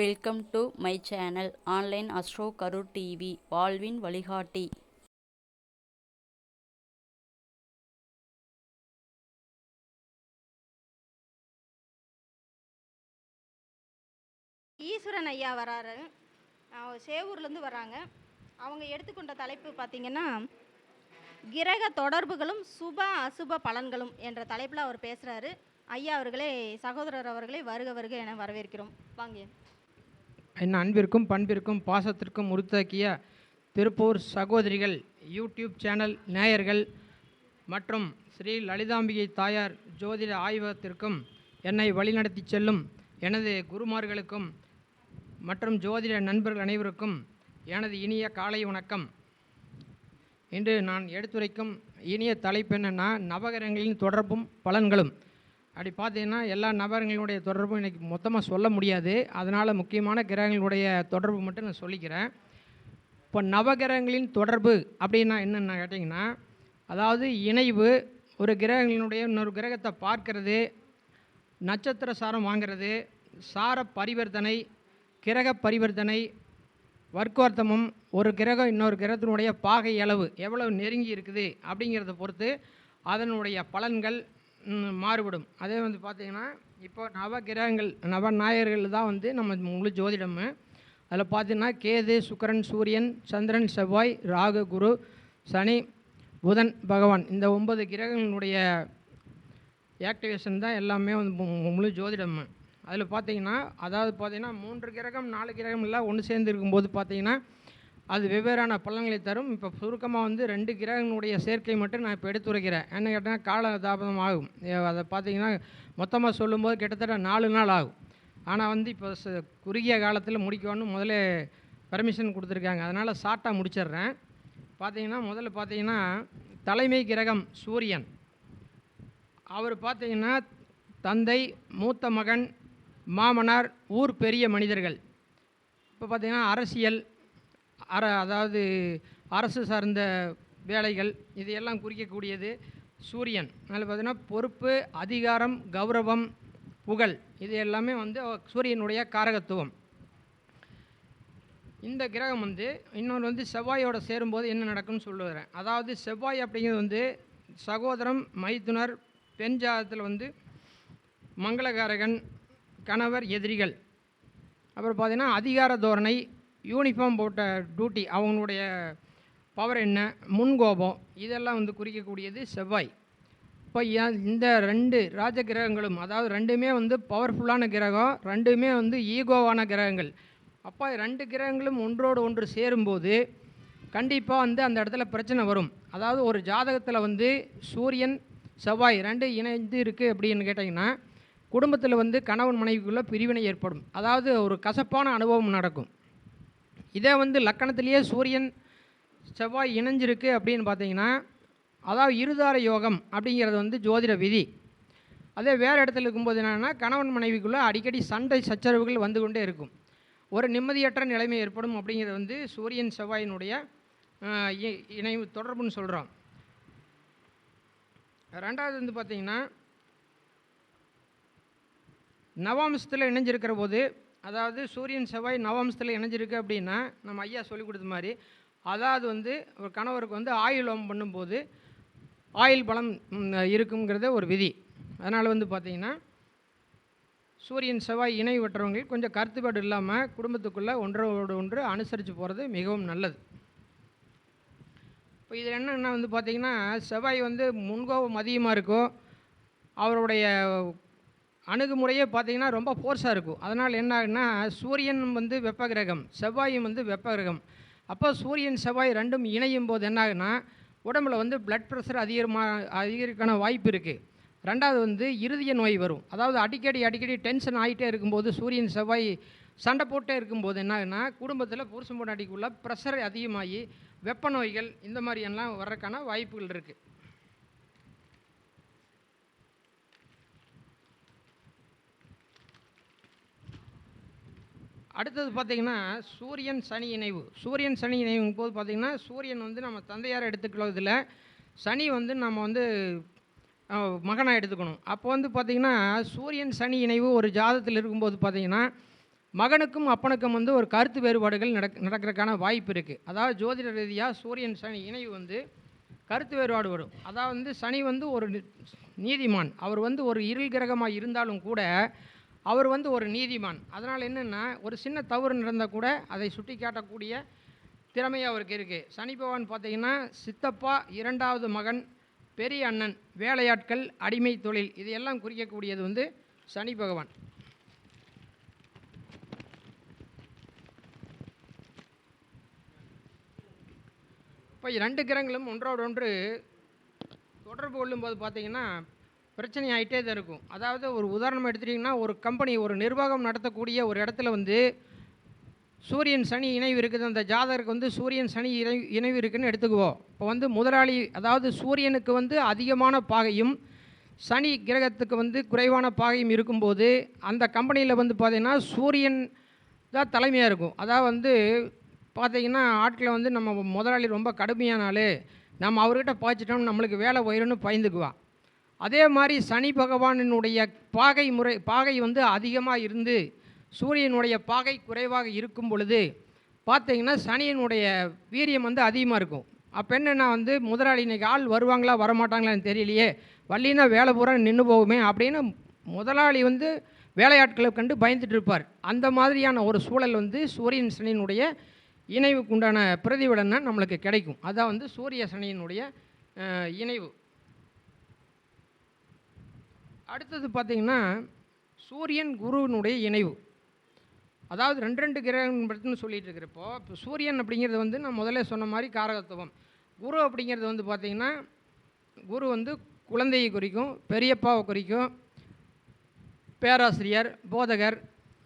Welcome to my channel online astro Karur TV வாழ்வின் வழிகாட்டி ஈஸ்வரன் ஐயா வராரு. சேவூர்லேருந்து வராங்க. அவங்க எடுத்துக்கொண்ட தலைப்பு பார்த்திங்கன்னா கிரக தொடர்புகளும் சுப அசுப பலன்களும் என்ற தலைப்பில் அவர் பேசுகிறாரு ஐயா அவர்களே சகோதரர் அவர்களே வருக வருக என வரவேற்கிறோம். வாங்க. என் அன்பிற்கும் பண்பிற்கும் பாசத்திற்கும் உறுத்தாக்கிய திருப்பூர் சகோதரிகள் யூடியூப் சேனல் நேயர்கள் மற்றும் ஸ்ரீ லலிதாம்பிகை தாயார் ஜோதிட ஆய்வகத்திற்கும் என்னை வழிநடத்தி செல்லும் எனது குருமார்களுக்கும் மற்றும் ஜோதிட நண்பர்கள் அனைவருக்கும் எனது இனிய காலை வணக்கம். இன்று நான் எடுத்துரைக்கும் இனிய தலைப்பு என்னென்னா நவகிரகங்களின் தொடர்பும் பலன்களும். அப்படி பார்த்தீங்கன்னா எல்லா நபர்களுடைய தொடர்பும் இன்றைக்கி மொத்தமாக சொல்ல முடியாது. அதனால் முக்கியமான கிரகங்களுடைய தொடர்பு மட்டும் நான் சொல்லிக்கிறேன். இப்போ நவகிரகங்களின் தொடர்பு அப்படின்னா என்னென்ன கேட்டிங்கன்னா அதாவது இணைவு ஒரு கிரகங்களினுடைய இன்னொரு கிரகத்தை பார்க்கறது நட்சத்திர சாரம் வாங்கிறது சார பரிவர்த்தனை கிரக பரிவர்த்தனை வர்க்கோர்த்தமும் ஒரு கிரகம் இன்னொரு கிரகத்தினுடைய பாகை அளவு எவ்வளவு நெருங்கி இருக்குது அப்படிங்கிறத பொறுத்து அதனுடைய பலன்கள் மாறுபடும். அதே வந்து பார்த்திங்கன்னா இப்போ நவ கிரகங்கள் நவநாயகர்கள் தான் வந்து நம்ம முழு ஜோதிடம் அதில் பார்த்தீங்கன்னா கேது சுக்கரன் சூரியன் சந்திரன் செவ்வாய் ராகு குரு சனி புதன் பகவான். இந்த ஒன்பது கிரகங்களுடைய ஆக்டிவேஷன் தான் எல்லாமே வந்து முழு ஜோதிடம் அதில் பார்த்தீங்கன்னா அதாவது பார்த்தீங்கன்னா மூன்று கிரகம் நாலு கிரகம் எல்லாம் ஒன்று சேர்ந்து இருக்கும்போது பார்த்தீங்கன்னா அது வெவ்வேறான பலன்களை தரும். இப்போ சுருக்கமாக வந்து ரெண்டு கிரகங்களுடைய சேர்க்கை மட்டும் நான் இப்போ எடுத்துரைக்கிறேன். என்ன கேட்டால் கால தாபதம் ஆகும். அதை பார்த்தீங்கன்னா மொத்தமாக சொல்லும்போது கிட்டத்தட்ட நாலு நாள் ஆகும். ஆனால் வந்து இப்போ ச- குறுகிய காலத்தில் முடிக்கணும்னு முதல்ல பர்மிஷன் கொடுத்துருக்காங்க. அதனால் ஷார்ட்டாக முடிச்சிடுறேன். பார்த்தீங்கன்னா முதல்ல பார்த்தீங்கன்னா தலைமை கிரகம் சூரியன். அவர் பார்த்தீங்கன்னா தந்தை மூத்த மகன் மாமனார் ஊர் பெரிய மனிதர்கள். இப்போ பார்த்தீங்கன்னா அரசியல் அர அதாவது அரசு சார்ந்த வேலைகள் இது எல்லாம் குறிக்கக்கூடியது சூரியன். அதில் பார்த்தீங்கன்னா பொறுப்பு அதிகாரம் கௌரவம் புகழ் இது எல்லாமே வந்து சூரியனுடைய காரகத்துவம். இந்த கிரகம் வந்து இன்னொன்று வந்து செவ்வாயோட சேரும்போது என்ன நடக்கும்னு சொல்லுகிறேன். அதாவது செவ்வாய் அப்படிங்கிறது வந்து சகோதரம் மைத்துனர் பெண் ஜாதத்தில் வந்து மங்களகாரகன் கணவர் எதிரிகள். அப்புறம் பார்த்தீங்கன்னா அதிகார தோரணை யூனிஃபார்ம் போட்ட டியூட்டி அவங்களுடைய பவர் என்ன? முன்கோபம். இதெல்லாம் வந்து குறிக்கக்கூடியது செவ்வாய். இப்போ இந்த ரெண்டு ராஜ கிரகங்களும் அதாவது ரெண்டுமே வந்து பவர்ஃபுல்லான கிரகம் ரெண்டுமே வந்து ஈகோவான கிரகங்கள். அப்போ ரெண்டு கிரகங்களும் ஒன்றோடு ஒன்று சேரும்போது கண்டிப்பாக வந்து அந்த இடத்துல பிரச்சனை வரும். அதாவது ஒரு ஜாதகத்தில் வந்து சூரியன் செவ்வாய் ரெண்டு இணைந்து இருக்குது அப்படின்னு கேட்டிங்கன்னா குடும்பத்தில் வந்து கணவன் மனைவிக்குள்ளே பிரிவினை ஏற்படும். அதாவது ஒரு கசப்பான அனுபவம் நடக்கும். இதே வந்து லக்கணத்திலேயே சூரியன் செவ்வாய் இணைஞ்சிருக்கு அப்படின்னு பார்த்தீங்கன்னா அதாவது இருதார யோகம் அப்படிங்கிறது வந்து ஜோதிட விதி. அதே வேறு இடத்துல இருக்கும்போது என்னென்னா கணவன் மனைவிக்குள்ளே அடிக்கடி சண்டை சச்சரவுகள் வந்து கொண்டே இருக்கும். ஒரு நிம்மதியற்ற நிலைமை ஏற்படும் அப்படிங்கிறது வந்து சூரியன் செவ்வாயினுடைய இ- இணைவு தொடர்புன்னு சொல்கிறோம் ரெண்டாவது வந்து பார்த்திங்கன்னா நவாம்சத்தில் இணைஞ்சிருக்கிற போது அதாவது சூரியன் செவ்வாய் நவம்சத்தில் இணைஞ்சிருக்கு அப்படின்னா நம்ம ஐயா சொல்லி கொடுத்த மாதிரி அதாவது வந்து ஒரு கணவருக்கு வந்து ஆயுள் ஹோமம் பண்ணும்போது ஆயுள் பலம் இருக்குங்கிறத ஒரு விதி. அதனால் வந்து பார்த்திங்கன்னா சூரியன் செவ்வாய் இணை வெட்டுறவங்க கொஞ்சம் கருத்துப்பாடு இல்லாமல் குடும்பத்துக்குள்ளே ஒன்றோடு ஒன்று அனுசரித்து போகிறது மிகவும் நல்லது. இப்போ இதில் என்னென்னா வந்து பார்த்திங்கன்னா செவ்வாய் வந்து முன்கோபம் அதிகமாக இருக்கோ அவருடைய அணுகுமுறையே பார்த்தீங்கன்னா ரொம்ப ஃபோர்ஸாக இருக்கும். அதனால் என்ன ஆகுன்னா சூரியன் வந்து வெப்ப கிரகம் செவ்வாயும் வந்து வெப்ப கிரகம் அப்போ சூரியன் செவ்வாய் ரெண்டும் இணையும் போது என்ன உடம்புல வந்து பிளட் ப்ரெஷர் அதிகமாக அதிகரிக்கான வாய்ப்பு இருக்குது ரெண்டாவது வந்து இருதய நோய் வரும். அதாவது அடிக்கடி அடிக்கடி டென்ஷன் ஆகிட்டே இருக்கும்போது சூரியன் செவ்வாய் சண்டை போட்டே இருக்கும்போது என்ன ஆகுன்னா குடும்பத்தில் புருஷன் அடிக்குள்ள ப்ரெஷர் அதிகமாகி வெப்ப நோய்கள் இந்த மாதிரியெல்லாம் வர்றதுக்கான வாய்ப்புகள் இருக்குது அடுத்தது பார்த்திங்கன்னா சூரியன் சனி இணைவு. சூரியன் சனி இணைவும் போது பார்த்திங்கன்னா சூரியன் வந்து நம்ம தந்தையார் எடுத்துக்கிறதுல சனி வந்து நம்ம வந்து மகனாக எடுத்துக்கணும். அப்போ வந்து பார்த்திங்கன்னா சூரியன் சனி இணைவு ஒரு ஜாதத்தில் இருக்கும்போது பார்த்திங்கன்னா மகனுக்கும் அப்பனுக்கும் வந்து ஒரு கருத்து வேறுபாடுகள் நடக் நடக்கிறதுக்கான வாய்ப்பு இருக்குது அதாவது ஜோதிட ரீதியாக சூரியன் சனி இணைவு வந்து கருத்து வேறுபாடு வரும். அதாவது வந்து சனி வந்து ஒரு நீதிமான். அவர் வந்து ஒரு இருள் கிரகமாக இருந்தாலும் கூட அவர் வந்து ஒரு நீதிமான். அதனால் என்னென்னா ஒரு சின்ன தவறு நடந்தால் கூட அதை சுட்டி காட்டக்கூடிய திறமை அவருக்கு இருக்குது சனி பகவான் பார்த்தீங்கன்னா சித்தப்பா இரண்டாவது மகன் பெரிய அண்ணன் வேலையாட்கள் அடிமை தொழில் இது எல்லாம் குறிக்கக்கூடியது வந்து சனி பகவான். இப்போ ரெண்டு கிரகங்களும் ஒன்றோடு ஒன்று தொடர்பு கொள்ளும்போது பார்த்தீங்கன்னா பிரச்சனை ஆகிட்டே தான் இருக்கும். அதாவது ஒரு உதாரணம் எடுத்துட்டிங்கன்னா ஒரு கம்பெனி ஒரு நிர்வாகம் நடத்தக்கூடிய ஒரு இடத்துல வந்து சூரியன் சனி இணைவு இருக்குது. அந்த ஜாதகருக்கு வந்து சூரியன் சனி இணை இணைவு இருக்குதுன்னு எடுத்துக்குவோம் இப்போ வந்து முதலாளி அதாவது சூரியனுக்கு வந்து அதிகமான பாகையும் சனி கிரகத்துக்கு வந்து குறைவான பாகையும் இருக்கும்போது அந்த கம்பெனியில் வந்து பார்த்திங்கன்னா சூரியன் தான் தலைமையாக இருக்கும். அதாவது வந்து பார்த்திங்கன்னா ஆட்களை வந்து நம்ம முதலாளி ரொம்ப கடுமையான ஆள். நம்ம அவர்கிட்ட பாய்ச்சிட்டோம் நம்மளுக்கு வேலை போயிடும்னு பயந்துக்குவான் அதே மாதிரி சனி பகவானினுடைய பாகை முறை பாகை வந்து அதிகமாக இருந்து சூரியனுடைய பாகை குறைவாக இருக்கும் பொழுது பார்த்தீங்கன்னா சனியினுடைய வீரியம் வந்து அதிகமாக இருக்கும். அப்போ என்னென்னா வந்து முதலாளி இன்றைக்கி ஆள் வருவாங்களா வரமாட்டாங்களான்னு தெரியலையே. வள்ளினா வேலை பூரா நின்று போகுமே அப்படின்னு முதலாளி வந்து வேலையாட்களை கண்டு பயந்துட்டு இருப்பார். அந்த மாதிரியான ஒரு சூழல் வந்து சூரியன் சனியினுடைய இணைவுக்குண்டான பிரதிபலனை நம்மளுக்கு கிடைக்கும். அதான் வந்து சூரிய சனியினுடைய இணைவு. அடுத்தது பார்த்திங்கன்னா சூரியன் குருவினுடைய இணைவு. அதாவது ரெண்டு ரெண்டு கிரகம் பற்றினு சொல்லிட்டு இருக்கிறப்போ இப்போ சூரியன் அப்படிங்கிறது வந்து நான் முதல்ல சொன்ன மாதிரி காரகத்துவம். குரு அப்படிங்கிறது வந்து பார்த்திங்கன்னா குரு வந்து குழந்தையை குறிக்கும் பெரியப்பாவை குறிக்கும் பேராசிரியர் போதகர்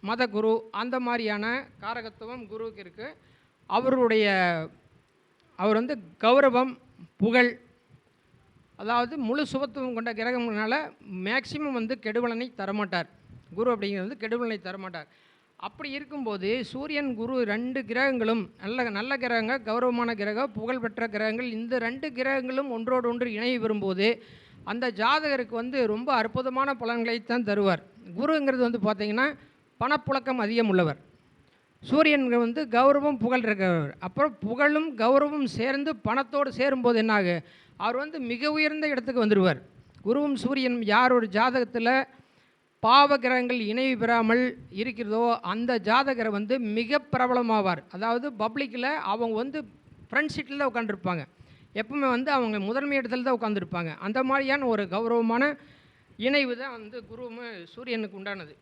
மதகுரு அந்த மாதிரியான காரகத்துவம் குருவுக்கு இருக்குது அவருடைய அவர் வந்து கௌரவம் புகழ் அதாவது முழு சுபத்துவம் கொண்ட கிரகம்னால மேக்சிமம் வந்து கெடுவலனை தரமாட்டார். குரு அப்படிங்கிறது வந்து தரமாட்டார். அப்படி இருக்கும்போது சூரியன் குரு ரெண்டு கிரகங்களும் நல்ல நல்ல கிரகங்கள் கௌரவமான கிரகம் புகழ்பெற்ற கிரகங்கள் இந்த ரெண்டு கிரகங்களும் ஒன்றோடு ஒன்று இணைய வரும்போது அந்த ஜாதகருக்கு வந்து ரொம்ப அற்புதமான பலன்களை தான் தருவார். குருங்கிறது வந்து பார்த்திங்கன்னா பணப்புழக்கம் அதிகம் உள்ளவர். சூரியன் வந்து கௌரவம் புகழ் இருக்கிறவர் அப்புறம் புகழும் கௌரவம் சேர்ந்து பணத்தோடு சேரும்போது என்னாகு? அவர் வந்து மிக உயர்ந்த இடத்துக்கு வந்துடுவார். குருவும் சூரியன் யார் ஒரு ஜாதகத்தில் பாவ கிரகங்கள் இணைவு பெறாமல் இருக்கிறதோ அந்த ஜாதகரை வந்து மிக பிரபலமாவார். அதாவது பப்ளிக்கில் அவங்க வந்து ஃப்ரண்ட் சீட்டில் தான் உட்காந்துருப்பாங்க எப்பவுமே வந்து அவங்க முதன்மை இடத்துல தான் உட்காந்துருப்பாங்க அந்த மாதிரியான ஒரு கௌரவமான இணைவு தான் வந்து குருவும் சூரியனுக்கு உண்டானது.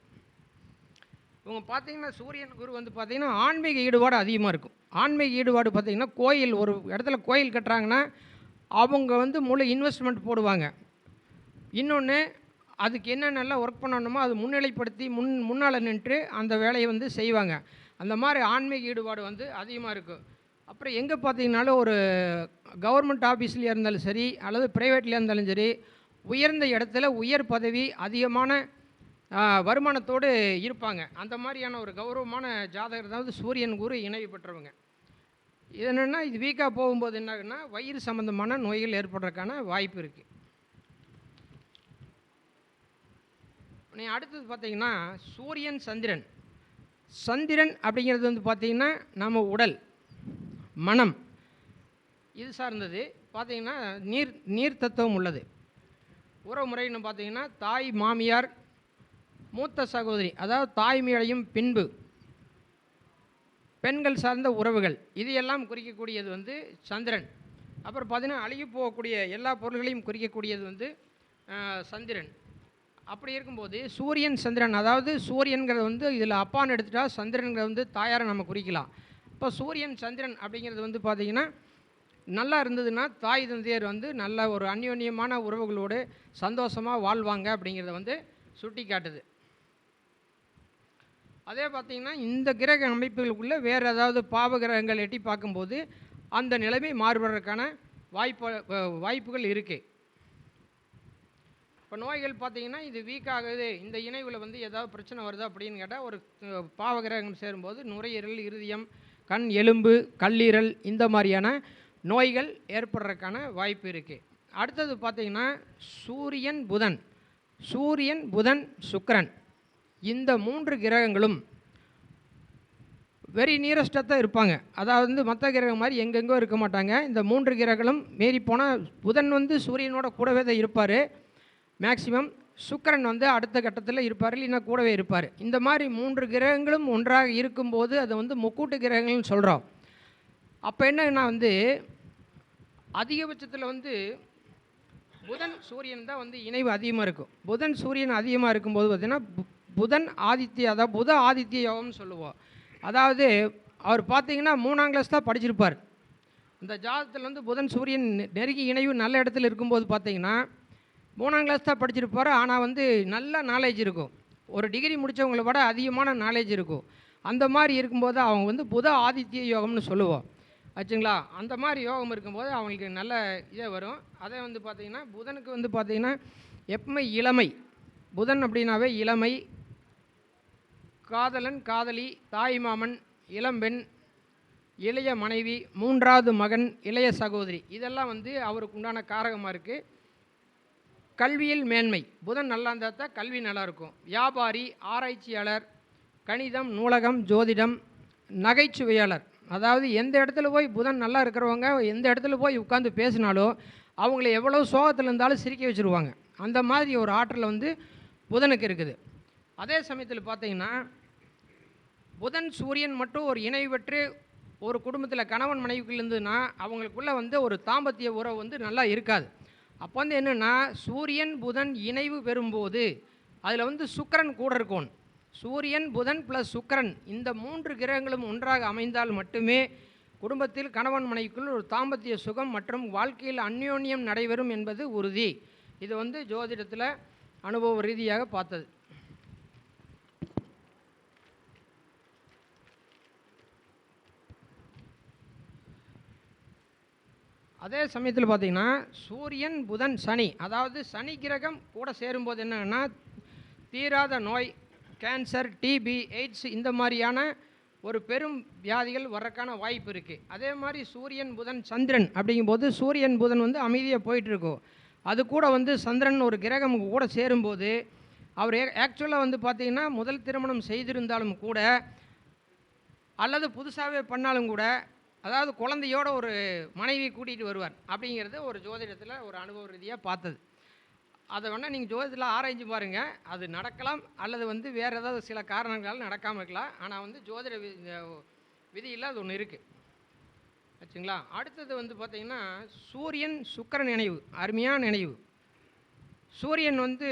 இவங்க பார்த்தீங்கன்னா சூரியன் குரு வந்து பார்த்திங்கன்னா ஆன்மீக ஈடுபாடு அதிகமாக இருக்கும். ஆன்மீக ஈடுபாடு பார்த்திங்கன்னா கோயில் ஒரு இடத்துல கோயில் கட்டுறாங்கன்னா அவங்க வந்து முழு இன்வெஸ்ட்மெண்ட் போடுவாங்க. இன்னொன்று அதுக்கு என்னென்னலாம் ஒர்க் பண்ணணுமோ அது முன்னிலைப்படுத்தி முன் முன்னால் நின்று அந்த வேலையை வந்து செய்வாங்க. அந்த மாதிரி ஆன்மீக ஈடுபாடு வந்து அதிகமாக இருக்கும் அப்புறம் எங்கே பார்த்தீங்கனாலும் ஒரு கவர்மெண்ட் ஆஃபீஸ்லேயே இருந்தாலும் சரி அல்லது ப்ரைவேட்லேயே இருந்தாலும் சரி உயர்ந்த இடத்துல உயர் பதவி அதிகமான வருமானத்தோடு இருப்பாங்க. அந்த மாதிரியான ஒரு கௌரவமான ஜாதகர் தான் வந்து சூரியன் குரு இணைவு பெற்றவங்க. இது என்னென்னா இது வீக்காக போகும்போது என்னாகுன்னா வயிறு சம்மந்தமான நோய்கள் ஏற்படுறதுக்கான வாய்ப்பு இருக்குது நீ அடுத்தது பார்த்தீங்கன்னா சூரியன் சந்திரன். சந்திரன் அப்படிங்கிறது வந்து பார்த்திங்கன்னா நம்ம உடல் மனம். இது சார்ந்தது. பார்த்தீங்கன்னா நீர் நீர் தத்துவம் உள்ளது. உறவு முறைன்னு பார்த்தீங்கன்னா தாய் மாமியார் மூத்த சகோதரி அதாவது தாய்மையடையும் பின்பு பெண்கள் சார்ந்த உறவுகள். இது எல்லாம் குறிக்கக்கூடியது வந்து சந்திரன். அப்புறம் பார்த்தீங்கன்னா அழுகி போகக்கூடிய எல்லா பொருள்களையும் குறிக்கக்கூடியது வந்து சந்திரன். அப்படி இருக்கும்போது சூரியன் சந்திரன் அதாவது சூரியன்கிறது வந்து இதில் அப்பான்னு எடுத்துட்டா சந்திரன்கிறது வந்து தாயாரை நம்ம குறிக்கலாம். இப்போ சூரியன் சந்திரன் அப்படிங்கிறது வந்து பார்த்திங்கன்னா நல்லா இருந்ததுன்னா தாய் தந்தையர் வந்து நல்ல ஒரு அந்யோன்யமான உறவுகளோடு சந்தோஷமாக வாழ்வாங்க அப்படிங்கிறத வந்து சுட்டி காட்டுது அதே பார்த்திங்கன்னா இந்த கிரக அமைப்புகளுக்குள்ளே வேறு ஏதாவது பாவ கிரகங்கள் எட்டி பார்க்கும்போது அந்த நிலைமை மாறுபடுறதுக்கான வாய்ப்பு வாய்ப்புகள் இருக்குது இப்போ நோய்கள் பார்த்தீங்கன்னா இது வீக் ஆகுது. இந்த இணைவில் வந்து ஏதாவது பிரச்சனை வருது அப்படின்னு கேட்டால் ஒரு பாவகிரகம் சேரும்போது நுரையீரல் இருதயம் கண் எலும்பு கல்லீரல் இந்த மாதிரியான நோய்கள் ஏற்படுறதுக்கான வாய்ப்பு இருக்குது அடுத்தது பார்த்தீங்கன்னா சூரியன் புதன். சூரியன் புதன் சுக்கிரன். இந்த மூன்று கிரகங்களும் வெரி நியரஸ்ட்டாக தான் இருப்பாங்க. அதாவது வந்து மற்ற கிரகம் மாதிரி எங்கெங்கோ இருக்க மாட்டாங்க. இந்த மூன்று கிரகங்களும் மீறி போனால் புதன் வந்து சூரியனோட கூடவே தான் இருப்பார். மேக்சிமம் சுக்கரன் வந்து அடுத்த கட்டத்தில் இருப்பார் இல்லைன்னா கூடவே இருப்பார். இந்த மாதிரி மூன்று கிரகங்களும் ஒன்றாக இருக்கும்போது அதை வந்து முக்கூட்டு கிரகங்கள்னு சொல்கிறோம் அப்போ என்னன்னா வந்து அதிகபட்சத்தில் வந்து புதன் சூரியன் தான் வந்து இணைவு அதிகமாக இருக்கும். புதன் சூரியன் அதிகமாக இருக்கும்போது பார்த்திங்கன்னா புதன் ஆதித்ய அதாவது புத ஆதித்ய யோகம்னு சொல்லுவோம். அதாவது அவர் பார்த்தீங்கன்னா மூணாம் கிளாஸ் தான் படிச்சிருப்பார். இந்த ஜாதகத்தில் வந்து புதன் சூரியன் நெருங்கி இணைவு நல்ல இடத்துல இருக்கும்போது பார்த்தீங்கன்னா மூணாம் கிளாஸ் தான் படிச்சிருப்பார். ஆனால் வந்து நல்ல நாலேஜ் இருக்கும். ஒரு டிகிரி முடித்தவங்களை விட அதிகமான நாலேஜ் இருக்கும். அந்த மாதிரி இருக்கும்போது அவங்க வந்து புத ஆதித்ய யோகம்னு சொல்லுவோம். ஆச்சுங்களா? அந்த மாதிரி யோகம் இருக்கும்போது அவங்களுக்கு நல்ல இதே வரும். அதே வந்து பார்த்திங்கன்னா புதனுக்கு வந்து பார்த்திங்கன்னா எப்பவுமே இளமை. புதன் அப்படின்னாவே இளமை காதலன் காதலி தாய் மாமன் இளம்பெண் இளைய மனைவி மூன்றாவது மகன் இளைய சகோதரி. இதெல்லாம் வந்து அவருக்கு உண்டான காரகமாக இருக்குது கல்வியில் மேன்மை. புதன் நல்லா இருந்தால் தான் கல்வி நல்லா இருக்கும். வியாபாரி ஆராய்ச்சியாளர் கணிதம் நூலகம் ஜோதிடம் நகைச்சுவையாளர். அதாவது எந்த இடத்துல போய் புதன் நல்லா இருக்கிறவங்க எந்த இடத்துல போய் உட்காந்து பேசினாலோ அவங்கள எவ்வளோ சோகத்தில் இருந்தாலும் சிரிக்க வச்சுருவாங்க. அந்த மாதிரி ஒரு ஆற்றல் வந்து புதனுக்கு இருக்குது. அதே சமயத்தில் பார்த்தீங்கன்னா புதன் சூரியன் மட்டும் ஒரு இணை பெற்று ஒரு குடும்பத்தில் கணவன் மனைவிக்குள்ள இருந்ததுன்னா அவங்களுக்குள்ளே வந்து ஒரு தாம்பத்திய உறவு வந்து நல்லா இருக்காது. அப்போ வந்து என்னென்னா சூரியன் புதன் இணைவு பெறும்போது அதில் வந்து சுக்கரன் கூட இருக்கும் சூரியன் புதன் ப்ளஸ் சுக்கரன் இந்த மூன்று கிரகங்களும் ஒன்றாக அமைந்தால் மட்டுமே குடும்பத்தில் கணவன் மனைவிக்குள் ஒரு தாம்பத்திய சுகம் மற்றும் வாழ்க்கையில் அந்யோன்யம் நடைபெறும் என்பது உறுதி. இது வந்து ஜோதிடத்தில் அனுபவ ரீதியாக பார்த்தது. அதே சமயத்தில் பார்த்தீங்கன்னா சூரியன் புதன் சனி. அதாவது சனி கிரகம் கூட சேரும்போது என்னென்னா தீராத நோய் கேன்சர் டிபி எய்ட்ஸ் இந்த மாதிரியான ஒரு பெரும் வியாதிகள் வர்றதுக்கான வாய்ப்பு இருக்குது அதே மாதிரி சூரியன் புதன் சந்திரன் அப்படிங்கும்போது சூரியன் புதன் வந்து அமைதியாக போயிட்டுருக்கும். அது கூட வந்து சந்திரன் ஒரு கிரகம் கூட சேரும்போது அவர் ஆக்சுவலாக வந்து பார்த்தீங்கன்னா முதல் திருமணம் செய்திருந்தாலும் கூட அல்லது புதுசாகவே பண்ணாலும் கூட அதாவது குழந்தையோட ஒரு மனைவி கூட்டிகிட்டு வருவார் அப்படிங்கிறது ஒரு ஜோதிடத்தில் ஒரு அனுபவ ரீதியாக பார்த்தது. அதை வேணால் நீங்கள் ஜோதிடத்தில் ஆராய்ஞ்சு பாருங்கள் அது நடக்கலாம் அல்லது வந்து வேறு ஏதாவது சில காரணங்களால் நடக்காமல் இருக்கலாம். ஆனால் வந்து ஜோதிட வி விதியில் அது ஒன்று இருக்குது ஆச்சுங்களா? அடுத்தது வந்து பார்த்திங்கன்னா சூரியன் சுக்கர நினைவு அருமையான நினைவு. சூரியன் வந்து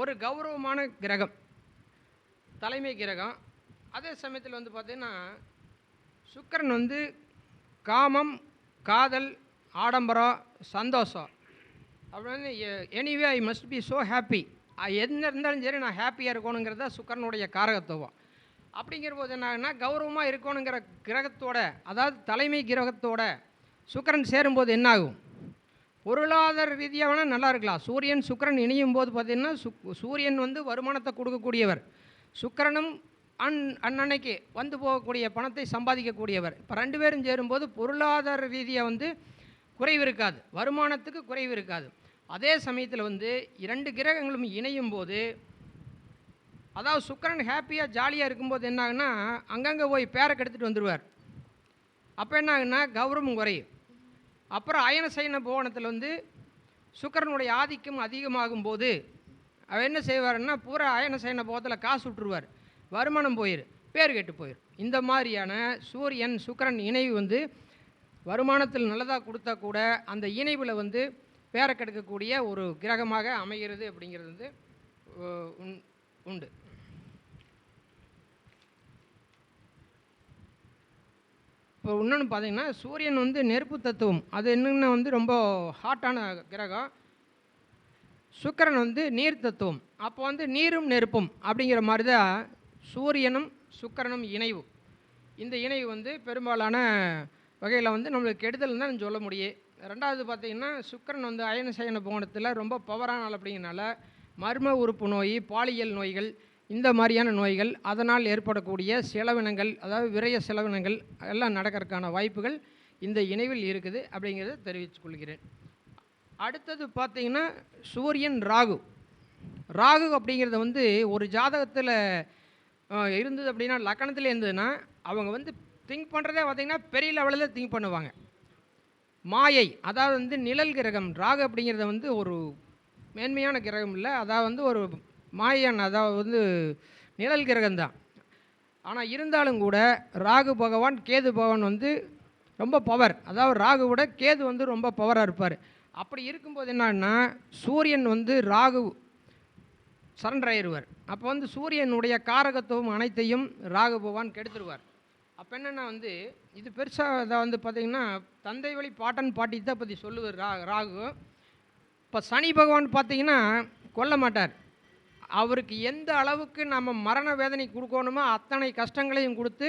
ஒரு கௌரவமான கிரகம் தலைமை கிரகம். அதே சமயத்தில் வந்து பார்த்திங்கன்னா சுக்கரன் வந்து காமம் காதல் ஆடம்பரம் சந்தோஷம். அப்படின்னு anyway I must be so happy என்ன இருந்தாலும் சரி நான் ஹாப்பியாக இருக்கணுங்கிறது தான் சுக்கரனுடைய காரகத்துவம். அப்படிங்கிற போது என்னன்னா கௌரவமாக இருக்கணுங்கிற கிரகத்தோட அதாவது தலைமை கிரகத்தோட சுக்கரன் சேரும்போது என்னாகும்? பொருளாதார ரீதியாக வேணால் நல்லா இருக்கலாம். சூரியன் சுக்கிரன் இணையும் போது பார்த்திங்கன்னா சுக் சூரியன் வந்து வருமானத்தை கொடுக்கக்கூடியவர். சுக்கரனும் அன் அன்னன்னைக்கு வந்து போகக்கூடிய பணத்தை சம்பாதிக்கக்கூடியவர். இப்போ ரெண்டு பேரும் சேரும்போது பொருளாதார ரீதியாக வந்து குறைவு இருக்காது. வருமானத்துக்கு குறைவு இருக்காது. அதே சமயத்தில் வந்து இரண்டு கிரகங்களும் இணையும் போது அதாவது சுக்கரன் ஹாப்பியாக ஜாலியாக இருக்கும்போது என்ன ஆகுன்னா அங்கங்கே போய் பேரை கெடுத்துட்டு வந்துடுவார் அப்போ என்ன ஆகுன்னா கௌரவம் குறையும். அப்புறம் அயன சயன புவனத்தில் வந்து சுக்கரனுடைய ஆதிக்கம் அதிகமாகும் போது அவர் என்ன செய்வார்னா பூரா அயன சயன போகத்தில் காசு விட்டுருவார். வருமானம் போயிடும் பேர் கெட்டு போயிடும் இந்த மாதிரியான சூரியன் சுக்கரன் இணைவு வந்து வருமானத்தில் நல்லதாக கொடுத்தா கூட அந்த இணைவில் வந்து பேரை கெடுக்கக்கூடிய ஒரு கிரகமாக அமைகிறது அப்படிங்கிறது வந்து உண்- உண்டு. இப்போ இன்னொன்று பார்த்தீங்கன்னா சூரியன் வந்து நெருப்பு தத்துவம். அது என்னென்ன வந்து ரொம்ப ஹாட்டான கிரகம்? சுக்கரன் வந்து நீர் தத்துவம். அப்போ வந்து நீரும் நெருப்பும் அப்படிங்கிற மாதிரி தான் சூரியனும் சுக்கரனும் இணைவு. இந்த இணைவு வந்து பெரும்பாலான வகையில் வந்து நம்மளுக்கு கெடுதல் தான் சொல்ல முடியும். ரெண்டாவது பார்த்தீங்கன்னா சுக்கரன் வந்து அயன சயன போனத்தில் ரொம்ப பவரான ஆள் அப்படிங்கிறனால மர்ம உறுப்பு நோய் பாலியல் நோய்கள் இந்த மாதிரியான நோய்கள் அதனால் ஏற்படக்கூடிய செலவினங்கள் அதாவது விரய செலவினங்கள் எல்லாம் நடக்கிறதுக்கான வாய்ப்புகள் இந்த இணைவில் இருக்குது அப்படிங்கிறத தெரிவித்துக் கொள்கிறேன். அடுத்தது பார்த்திங்கன்னா சூரியன் ராகு. ராகு அப்படிங்கிறது வந்து ஒரு ஜாதகத்தில் இருந்தது அப்படின்னா லக்கணத்தில் இருந்ததுன்னா அவங்க வந்து திங்க் பண்ணுறதே பார்த்திங்கன்னா பெரிய லெவலில் திங்க் பண்ணுவாங்க. மாயை அதாவது வந்து நிழல் கிரகம் ராகு அப்படிங்கிறத வந்து ஒரு மேன்மையான கிரகம் இல்லை அதாவது வந்து ஒரு மாயன் அதாவது வந்து நிழல் கிரகம் தான். ஆனால் இருந்தாலும் கூட ராகு பகவான் கேது பகவான் வந்து ரொம்ப பவர் அதாவது ராகு விட கேது வந்து ரொம்ப பவராக இருப்பார். அப்படி இருக்கும்போது என்னன்னா சூரியன் வந்து ராகு சரண்டர் ஆயிடுவார் அப்போ வந்து சூரியனுடைய காரகத்துவம் அனைத்தையும் ராகு பகவான் கெடுத்துருவார். அப்போ என்னென்னா வந்து இது பெருசாக இதை வந்து பார்த்திங்கன்னா தந்தை வழி பாட்டன் பாட்டி தான் பற்றி சொல்லுவார் ரா ராகு. இப்போ சனி பகவான் பார்த்தீங்கன்னா கொல்ல மாட்டார். அவருக்கு எந்த அளவுக்கு நம்ம மரண வேதனை கொடுக்கணுமோ அத்தனை கஷ்டங்களையும் கொடுத்து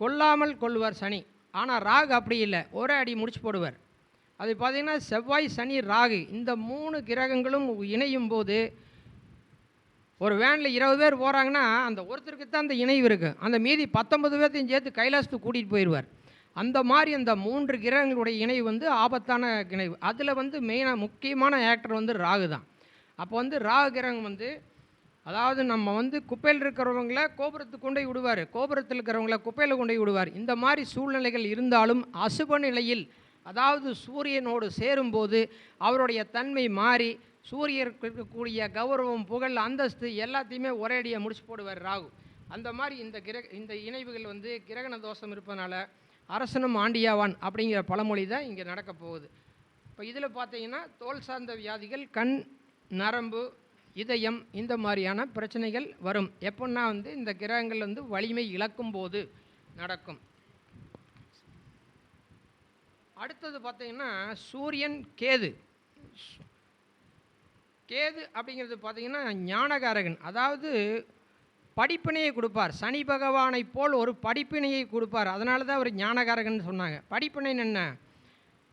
கொல்லாமல் கொள்ளுவார் சனி. ஆனால் ராகு அப்படி இல்லை. ஒரே அடி முடிச்சு போடுவார். அது பார்த்தீங்கன்னா செவ்வாய் சனி ராகு இந்த மூணு கிரகங்களும் இணையும் போது ஒரு வேனில் இருபது பேர் போகிறாங்கன்னா அந்த ஒருத்தருக்கு தான் அந்த இணைவு இருக்குது அந்த மீதி பத்தொன்பது பேர்த்தையும் சேர்த்து கைலாசத்துக்கு கூட்டிகிட்டு போயிடுவார் அந்த மாதிரி அந்த மூன்று கிரகங்களுடைய இணைவு வந்து ஆபத்தான இணைவு. அதில் வந்து மெயினாக முக்கியமான ஆக்டர் வந்து ராகு தான். அப்போ வந்து ராகு கிரகம் வந்து அதாவது நம்ம வந்து குப்பையில் இருக்கிறவங்கள கோபுரத்துக்கு கொண்டு விடுவார். கோபுரத்தில் இருக்கிறவங்கள குப்பையில் கொண்டு போய் விடுவார். இந்த மாதிரி சூழ்நிலைகள் இருந்தாலும் அசுப நிலையில் அதாவது சூரியனோடு சேரும்போது அவருடைய தன்மை மாறி சூரியருக்கு இருக்கக்கூடிய கௌரவம் புகழ் அந்தஸ்து எல்லாத்தையுமே ஒரே அடியாக முடிச்சு போடுவார் ராகு. அந்த மாதிரி இந்த கிரக இந்த இணைவுகள் வந்து கிரகண தோஷம் இருப்பதனால அரசனும் ஆண்டியாவான் அப்படிங்கிற பழமொழி தான் இங்கே நடக்க போகுது. இப்போ இதில் பார்த்தீங்கன்னா தோல் சார்ந்த வியாதிகள் கண் நரம்பு இதயம் இந்த மாதிரியான பிரச்சனைகள் வரும். எப்போன்னா வந்து இந்த கிரகங்கள் வந்து வலிமை இழக்கும் போது நடக்கும். அடுத்தது பார்த்தீங்கன்னா சூரியன் கேது. கேது அப்படிங்கிறது பார்த்தீங்கன்னா ஞானகாரகன். அதாவது படிப்பினையை கொடுப்பார். சனி பகவானை போல் ஒரு படிப்பினையை கொடுப்பார். அதனால தான் அவர் ஞானகாரகன் சொன்னாங்க. படிப்பினை என்ன?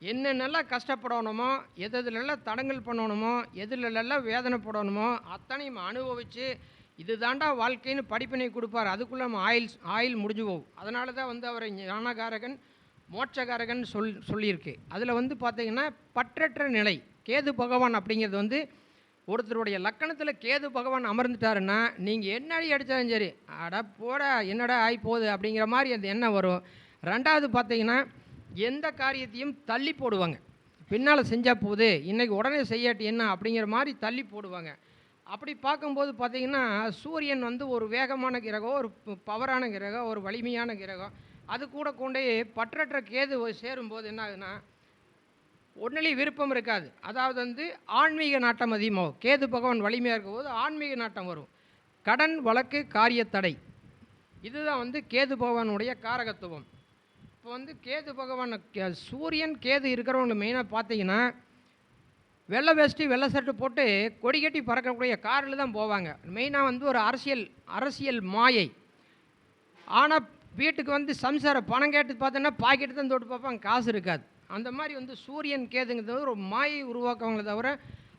என்னென்னலாம் கஷ்டப்படணுமோ எது எதுலெல்லாம் தடங்கல் பண்ணணுமோ எதுலெல்லாம் வேதனைப்படணுமோ அத்தனையும் அனுபவித்து இது தாண்டா வாழ்க்கைன்னு படிப்பினை கொடுப்பார். அதுக்குள்ளே நம்ம ஆயில் ஆயில் முடிஞ்சு போகும் அதனால தான் வந்து அவர் ஞானகாரகன் மோட்சகாரகன் சொல் சொல்லியிருக்கு. அதில் வந்து பார்த்தீங்கன்னா பற்றற்ற நிலை கேது பகவான் அப்படிங்கிறது வந்து ஒருத்தருடைய லக்கணத்தில் கேது பகவான் அமர்ந்துட்டாருன்னா நீங்கள் என்ன அடி அடித்தாலும் சரி அட போடா என்னடா ஆகி போகுது அப்படிங்கிற மாதிரி அந்த எண்ணம் வரும். ரெண்டாவது பார்த்தீங்கன்னா எந்த காரியத்தையும் தள்ளி போடுவாங்க. பின்னால் செஞ்சால் போகுது இன்றைக்கி உடனே செய்யாட்டி என்ன அப்படிங்கிற மாதிரி தள்ளி போடுவாங்க. அப்படி பார்க்கும்போது பார்த்தீங்கன்னா சூரியன் வந்து ஒரு வேகமான கிரகம் ஒரு பவரான கிரகம் ஒரு வலிமையான கிரகம். அது கூட கொண்டே பற்றற்ற கேது சேரும்போது என்ன ஆகுதுன்னா ஒன்றிலையும் விருப்பம் இருக்காது. அதாவது வந்து ஆன்மீக நாட்டம் அதிகமாகும் கேது பகவான் வலிமையாக இருக்கும்போது ஆன்மீக நாட்டம் வரும். கடன் வழக்கு காரியத்தடை இதுதான் வந்து கேது பகவானுடைய காரகத்துவம். இப்போ வந்து கேது பகவான் கே- சூரியன் கேது இருக்கிறவங்க மெயினாக பார்த்தீங்கன்னா வெள்ளை வேஷ்டி வெள்ளை சட்டை போட்டு கொடி கட்டி பறக்கக்கூடிய காரில் தான் போவாங்க. மெயினாக வந்து ஒரு அரசியல் அரசியல் மாயை. ஆனால் வீட்டுக்கு வந்து சம்சார பணம் கேட்டு பார்த்தோன்னா பாக்கெட்டு தான் தொட்டு பார்ப்பாங்க. காசு இருக்காது. அந்த மாதிரி வந்து சூரியன் கேதுங்கிறது ஒரு மாயை உருவாக்குவாங்களே தவிர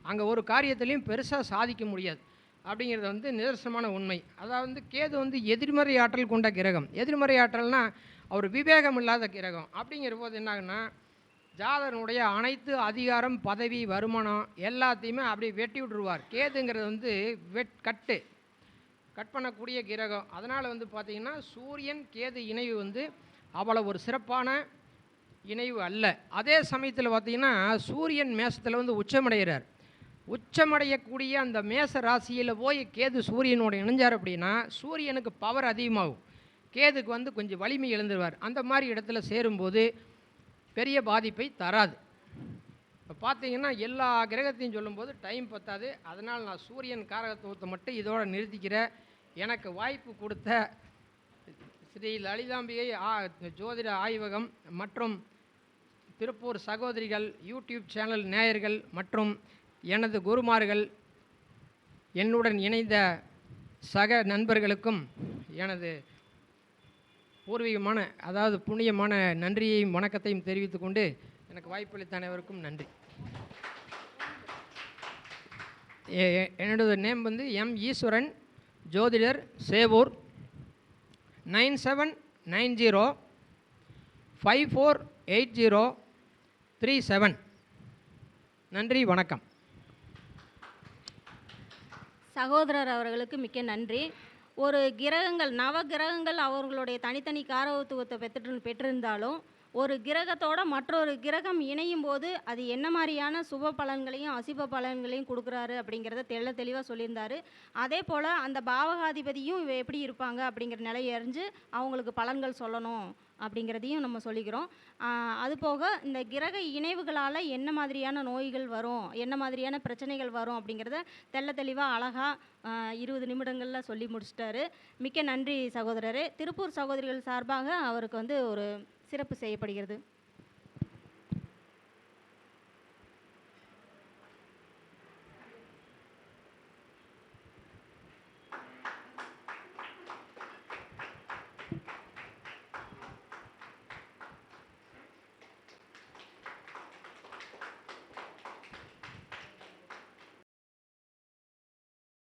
அங்கே ஒரு காரியத்திலையும் பெருசாக சாதிக்க முடியாது. அப்படிங்கிறது வந்து நிதர்சனமான உண்மை. அதாவது வந்து கேது வந்து எதிர்மறை ஆற்றல் கொண்ட கிரகம். எதிர்மறை ஆற்றல்னால் அவர் விவேகம் இல்லாத கிரகம். அப்படிங்கிற போது என்னாகுன்னா ஜாதகனுடைய அனைத்து அதிகாரம் பதவி வருமானம் எல்லாத்தையுமே அப்படியே வெட்டி விட்டுருவார். கேதுங்கிறது வந்து வெட் கட்டு. கட் பண்ணக்கூடிய கிரகம். அதனால் வந்து பார்த்திங்கன்னா சூரியன் கேது இணைவு வந்து அவ்வளோ ஒரு சிறப்பான இணைவு அல்ல. அதே சமயத்தில் பார்த்திங்கன்னா சூரியன் மேசத்தில் வந்து உச்சமடைகிறார். உச்சமடையக்கூடிய அந்த மேச ராசியில் போய் கேது சூரியனோட இணைஞ்சார் அப்படின்னா சூரியனுக்கு பவர் அதிகமாகும். கேதுக்கு வந்து கொஞ்சம் வலிமை எழுந்துருவார். அந்த மாதிரி இடத்துல சேரும்போது பெரிய பாதிப்பை தராது. இப்போ பார்த்தீங்கன்னா எல்லா கிரகத்தையும் சொல்லும்போது டைம் பத்தாது. அதனால் நான் சூரியன் காரகத்துவத்தை மட்டும் இதோட நிறுத்திக்கிறேன். எனக்கு வாய்ப்பு கொடுத்த ஸ்ரீ லலிதாம்பிகை ஆ ஜோதிட ஆய்வகம் மற்றும் திருப்பூர் சகோதரிகள் யூடியூப் சேனல் நேயர்கள் மற்றும் எனது குருமார்கள் என்னுடன் இணைந்த சக நண்பர்களுக்கும் எனது பூர்வீகமான அதாவது புண்ணியமான நன்றியையும் வணக்கத்தையும் தெரிவித்துக்கொண்டு எனக்கு வாய்ப்பளித்த அனைவருக்கும் நன்றி. எ- என்னோட நேம் வந்து எம் ஈஸ்வரன். ஜோதிடர் Sevur nine seven nine zero five four eight zero three seven. நன்றி வணக்கம். சகோதரர் அவர்களுக்கு மிக்க நன்றி. ஒரு கிரகங்கள் நவ கிரகங்கள் அவர்களுடைய தனித்தனி காரகத்துவத்தை பெற்று பெற்றிருந்தாலும் ஒரு கிரகத்தோட மற்றொரு கிரகம் இணையும் போது அது என்ன மாதிரியான சுப பலன்களையும் அசுப பலன்களையும் கொடுக்குறாரு அப்படிங்கிறத தெள்ள தெளிவாக சொல்லியிருந்தாரு. அதே போல் அந்த பாவகாதிபதியும் இவ எப்படி இருப்பாங்க அப்படிங்கிற நிலையை அறிஞ்சு அவங்களுக்கு பலன்கள் சொல்லணும் அப்படிங்கிறதையும் நம்ம சொல்லிக்கிறோம். அதுபோக இந்த கிரக இணைவுகளால் என்ன மாதிரியான நோய்கள் வரும் என்ன மாதிரியான பிரச்சனைகள் வரும் அப்படிங்கிறத தெள்ள தெளிவாக அழகாக இருபது நிமிடங்களில் சொல்லி முடிச்சிட்டாரு. மிக்க நன்றி சகோதரரே. திருப்பூர் சகோதரிகள் சார்பாக அவருக்கு வந்து ஒரு சிறப்பு செய்யப்படுகிறது.